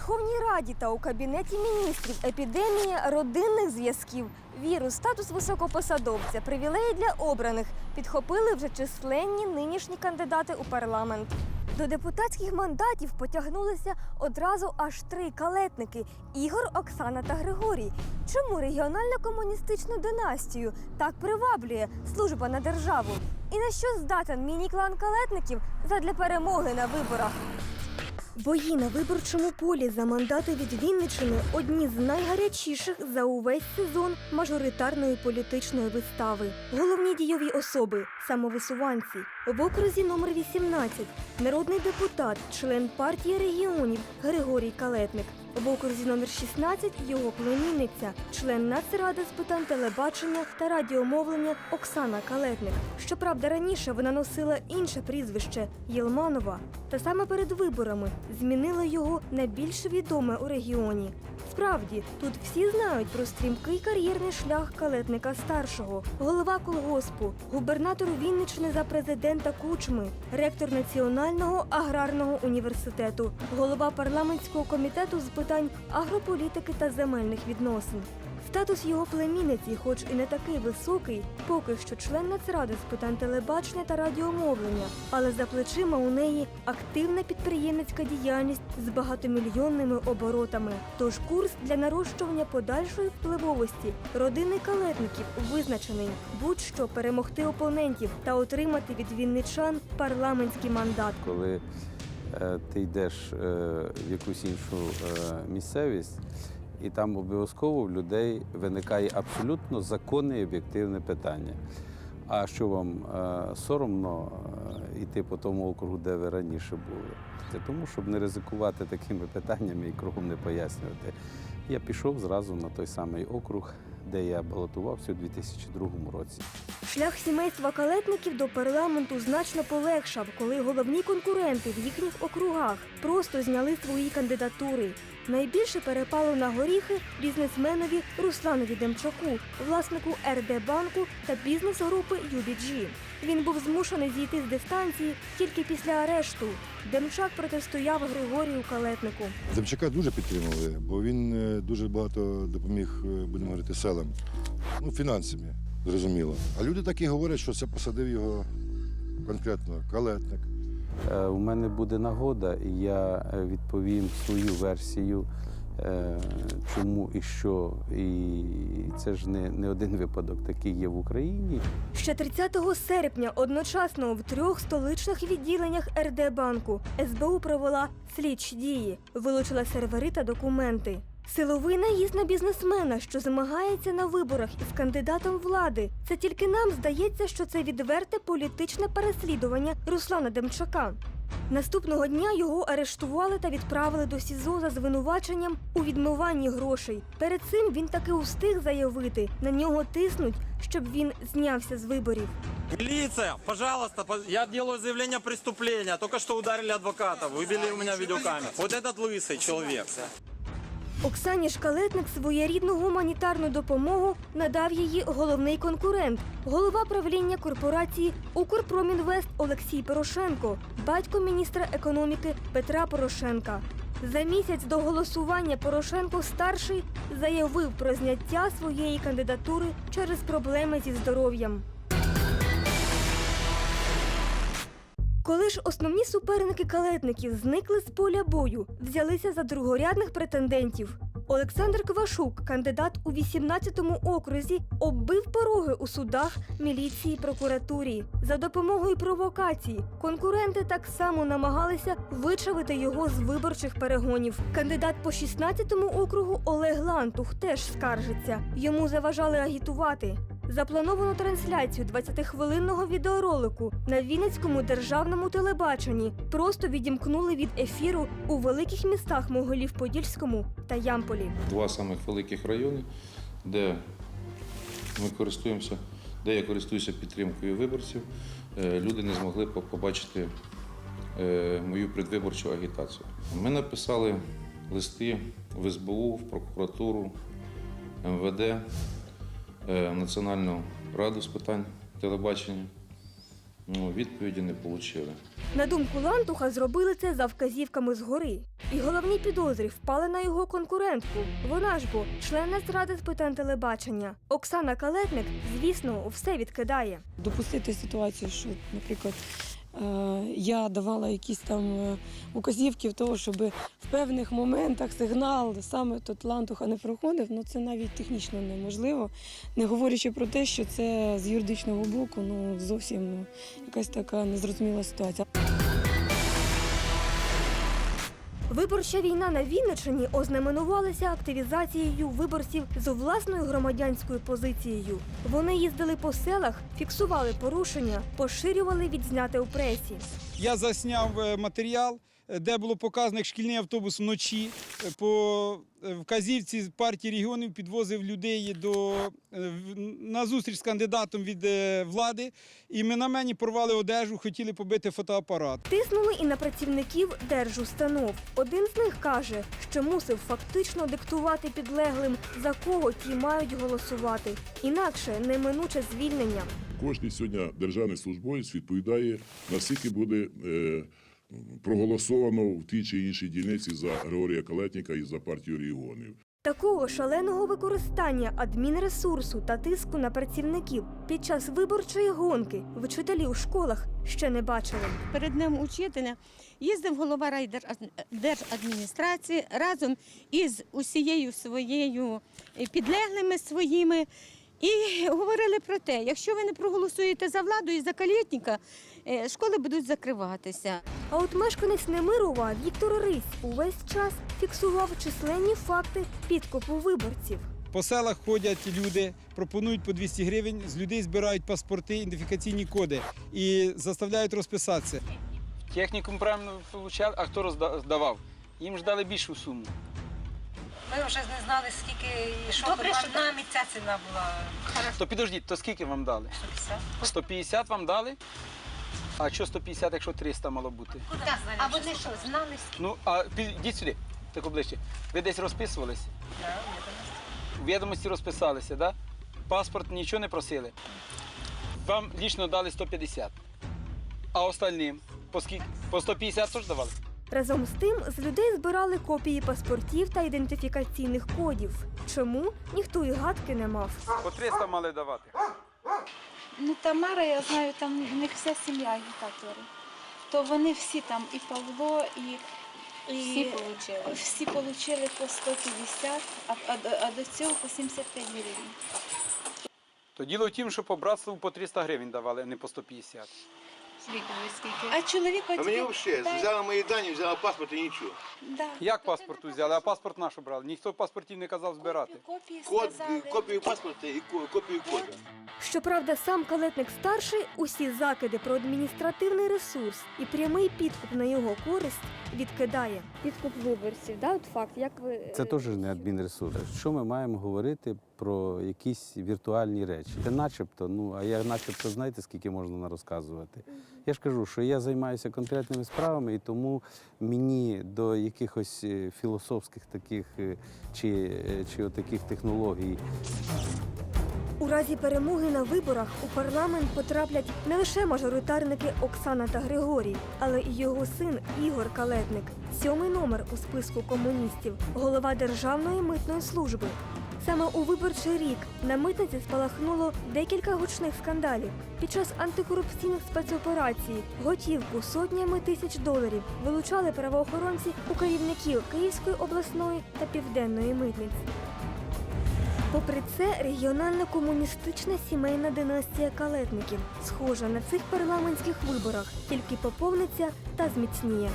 Верховній Раді та у Кабінеті міністрів епідемія родинних зв'язків, вірус, статус високопосадовця, привілеї для обраних підхопили вже численні нинішні кандидати у парламент. До депутатських мандатів потягнулися одразу аж три калетники Ігор, Оксана та Григорій. Чому регіонально-комуністичну династію так приваблює служба на державу? І на що здатен міні-клан калетників задля перемоги на виборах? Бої на виборчому полі за мандати від Вінничини одні з найгарячіших за увесь сезон мажоритарної політичної вистави. Головні дійові особи самовисуванці. В окрузі номер 18 народний депутат, член партії регіонів Григорій Калетник. В окрузі номер 16 його племінниця, член Нацради з питань телебачення та радіомовлення Оксана Калетник. Щоправда, раніше вона носила інше прізвище Єлманова. Та саме перед виборами змінила його на більш відоме у регіоні. Справді, тут всі знають про стрімкий кар'єрний шлях калетника старшого, голова колгоспу, губернатор Вінничини за президента Кучми, ректор Національного аграрного університету, голова парламентського комітету з питань агрополітики та земельних відносин. Статус його племінниці, хоч і не такий високий, поки що член Нацради з питань телебачення та радіомовлення, але за плечима у неї активна підприємницька діяльність з багатомільйонними оборотами. Тож курс для нарощування подальшої впливовості родини калетників визначений будь-що перемогти опонентів та отримати від вінничан парламентський мандат. коли ти йдеш е, в якусь іншу е, місцевість, і там обов'язково в людей виникає абсолютно законне і об'єктивне питання. А що вам е, соромно е, йти по тому округу, де ви раніше були? Це тому, щоб не ризикувати такими питаннями і кругом не пояснювати. Я пішов зразу на той самий округ, де я балотувався у 2002 році. Шлях сімейства калетників до парламенту значно полегшав, коли головні конкуренти в їхніх округах просто зняли свої кандидатури. Найбільше перепало на горіхи бізнесменові Русланові Демчаку, власнику РД банку та бізнес-групи UBG. Він був змушений зійти з дистанції тільки після арешту. Демчак протистояв Григорію Калетнику. Демчака дуже підтримували, бо він е, дуже багато допоміг, е, будемо говорити, селам. Ну, фінансами, зрозуміло. А люди так і говорять, що це посадив його конкретно калетник. Е, У мене буде нагода, і я відповім свою версію, чому і що. І це ж не, не один випадок такий є в Україні. Ще 30 серпня одночасно в трьох столичних відділеннях РД банку СБУ провела слідчі дії, вилучила сервери та документи. Силовий наїзд на бізнесмена, що змагається на виборах із кандидатом влади. Це тільки нам здається, що це відверте політичне переслідування Руслана Демчака. Наступного дня його арештували та відправили до СІЗО за звинуваченням у відмиванні грошей. Перед цим він таки устиг заявити, на нього тиснуть, щоб він знявся з виборів. Милиция, пожалуйста, по- я делаю заявление о преступлении. Только что ударили адвоката, выбили у меня видеокамеру. Вот этот лысый человек. Оксані Шкалетник своєрідну гуманітарну допомогу надав її головний конкурент, голова правління корпорації Укрпромінвест Олексій Порошенко, батько міністра економіки Петра Порошенка. За місяць до голосування Порошенко старший заявив про зняття своєї кандидатури через проблеми зі здоров'ям. Коли ж основні суперники калетників зникли з поля бою, взялися за другорядних претендентів. Олександр Квашук, кандидат у 18-му окрузі, оббив пороги у судах, міліції, прокуратурі. За допомогою провокації конкуренти так само намагалися вичавити його з виборчих перегонів. Кандидат по 16-му округу Олег Лантух теж скаржиться. Йому заважали агітувати. Заплановану трансляцію 20-хвилинного відеоролику на Вінницькому державному телебаченні просто відімкнули від ефіру у великих містах Могилів-Подільському та Ямполі. два самих великих райони, де ми користуємося, де я користуюся підтримкою виборців. Е, Люди не змогли побачити е, мою предвиборчу агітацію. Ми написали листи в СБУ, в прокуратуру, МВД, Національну раду з питань телебачення. Ну, відповіді не отримали. На думку Лантуха, зробили це за вказівками згори. І головні підозрі впали на його конкурентку. Вона ж бо член зради з питань телебачення. Оксана Калетник, звісно, все відкидає. допустити ситуацію, що, наприклад, е, я давала якісь там е, указівки в того, щоб в певних моментах сигнал саме тут лантуха не проходив, ну це навіть технічно неможливо, не говорячи про те, що це з юридичного боку ну зовсім ну, якась така незрозуміла ситуація. Виборча війна на Вінниччині ознаменувалася активізацією виборців з власною громадянською позицією. Вони їздили по селах, фіксували порушення, поширювали відзняте у пресі. Я засняв е, матеріал, де було показано, як шкільний автобус вночі е, по е, вказівці партії регіонів підвозив людей до, е, на зустріч з кандидатом від влади. І ми на мені порвали одежу, хотіли побити фотоапарат. Тиснули і на працівників держустанов. Один з них каже, що мусив фактично диктувати підлеглим, за кого ті мають голосувати. Інакше неминуче звільнення. Кожний сьогодні державний службовець відповідає, наскільки буде е, проголосовано в тій чи іншій дільниці за Григорія Калетніка і за партію регіонів. Такого шаленого використання адмінресурсу та тиску на працівників під час виборчої гонки вчителі у школах ще не бачили. перед днем учителя їздив голова райдержадміністрації разом із усією своєю підлеглими своїми. І говорили про те, якщо ви не проголосуєте за владу і за калєтніка, е, школи будуть закриватися. А от мешканець Немирова Віктор Рись увесь час фіксував численні факти підкупу виборців. По селах ходять люди, пропонують по 200 гривень, з людей збирають паспорти, ідентифікаційні коди і заставляють розписатися. Технікум правильно получав, а хто роздавав? Їм ж дали більшу суму. Ми вже не знали, скільки і що Добре, що нам і ця ціна була. То підождіть, то скільки вам дали? 150. 150 вам дали? А що 150, якщо 300 мало бути? Так, а вони що, знали скільки? Ну, а підійдіть сюди, так ближче. Ви десь розписувались? В відомості розписалися, да? Паспорт нічого не просили. Вам лічно дали 150. А остальним по скільки? По 150 теж давали? Разом з тим з людей збирали копії паспортів та ідентифікаційних кодів. Чому ніхто і гадки не мав. По 300 мали давати. Ну, Тамара, я знаю, там в них вся сім'я агітатори. То вони всі там, і Павло, і, і Всі отримали по 150, а, а, до- а до цього по 75 гривень. То діло в тім, що по братству по 300 гривень давали, а не по 150. Скільки? А чоловік А мені взагалі взяла мої дані, взяла паспорт і нічого. да. Як паспорт взяли, а паспорт наш брали? Ніхто паспортів не казав збирати. Копії Код, сказали. копію паспорта і ко- копію кода. Щоправда, сам калетник старший усі закиди про адміністративний ресурс і прямий підкуп на його користь відкидає. Підкуп виборців, да, от факт, як ви Це теж не адмінресурс. Що ми маємо говорити про якісь віртуальні речі? Це начебто, ну а я начебто знаєте, скільки можна розказувати? Я ж кажу, що я займаюся конкретними справами, і тому мені до якихось е, філософських таких е, чи, е, чи отаких технологій У разі перемоги на виборах у парламент потраплять не лише мажоритарники Оксана та Григорій, але і його син Ігор Калетник, сьомий номер у списку комуністів, голова Державної митної служби. Саме у виборчий рік на митниці спалахнуло декілька гучних скандалів. Під час антикорупційних спецоперацій готівку сотнями тисяч доларів вилучали правоохоронці у керівників Київської обласної та південної митниць. Попри це, регіональна комуністична сімейна династія калетників схожа на цих парламентських виборах, тільки поповниться та зміцніє.